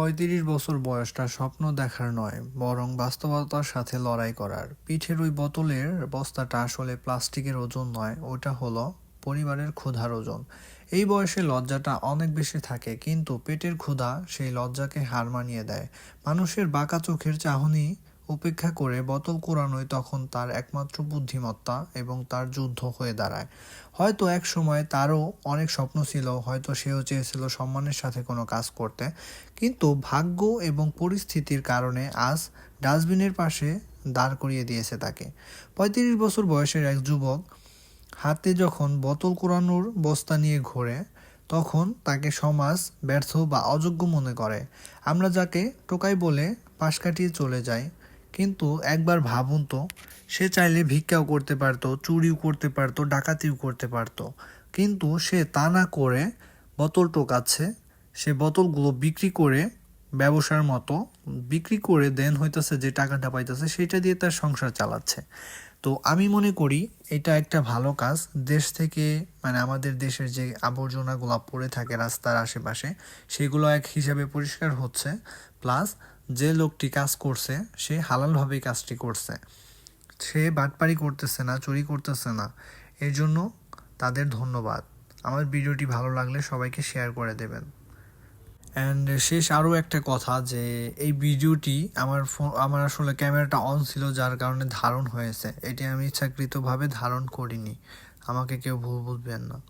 পঁয়ত্রিশ বছর বয়সটা স্বপ্ন দেখার নয়, বরং বাস্তবতার সাথে লড়াই করার। পিঠের ওই বোতলের বস্তাটা আসলে প্লাস্টিকের ওজন নয়, ওটা হলো পরিবারের ক্ষুধার ওজন। এই বয়সে লজ্জাটা অনেক বেশি থাকে, কিন্তু পেটের ক্ষুধা সেই লজ্জাকে হার মানিয়ে দেয়। মানুষের বাঁকা চোখের চাহনি উপেক্ষা করে বতল কোরানোই তখন তার একমাত্র বুদ্ধিমত্তা এবং তার যুদ্ধ হয়ে দাঁড়ায়। হয়তো এক সময় তারও অনেক স্বপ্ন ছিল, হয়তো সেও চেয়েছিল সম্মানের সাথে কোনো কাজ করতে। কিন্তু ভাগ্য এবং পরিস্থিতির কারণে আজ ডাস্টবিনের পাশে দাঁড় করিয়ে দিয়েছে তাকে। পঁয়ত্রিশ বছর বয়সের এক যুবক হাতে যখন বোতল কোরানোর বস্তা নিয়ে ঘোরে, তখন তাকে সমাজ ব্যর্থ বা অযোগ্য মনে করে। আমরা যাকে টোকাই বলে পাশ কাটিয়ে চলে যাই কিন্তু একবার ভাবুন তো, সে চাইলে ভিক্ষাও করতে পারতো, চুরিও করতে পারতো, ডাকাতিও করতে পারতো। কিন্তু সে তা না করে বোতল টোকাচ্ছে, সে বোতলগুলো বিক্রি করে ব্যবসার মতো, বিক্রি করে দেন হইতেছে যে টাকাটা পাইতেছে, সেটা দিয়ে তার সংসার চালাচ্ছে। তো আমি মনে করি এটা একটা ভালো কাজ। দেশ থেকে মানে আমাদের দেশের যে আবর্জনাগুলো পড়ে থাকে রাস্তার আশেপাশে, সেগুলো এক হিসাবে পরিষ্কার হচ্ছে। প্লাস যে লোকটি কাজ করছে, সে হালালভাবেই কাজটি করছে। সে বাটপারি করতেছে না, চুরি করতেছে না। এর জন্য তাদের ধন্যবাদ। আমার ভিডিওটি ভালো লাগলে সবাইকে শেয়ার করে দেবেন। অ্যান্ড শেষ আরও একটা কথা যে, এই ভিডিওটি আমার ফোন আমার আসলে ক্যামেরাটা অন ছিল যার কারণে ধারণ হয়েছে। এটি আমি ইচ্ছাকৃতভাবে ধারণ করিনি। আমাকে কেউ ভুল বুঝবেন না।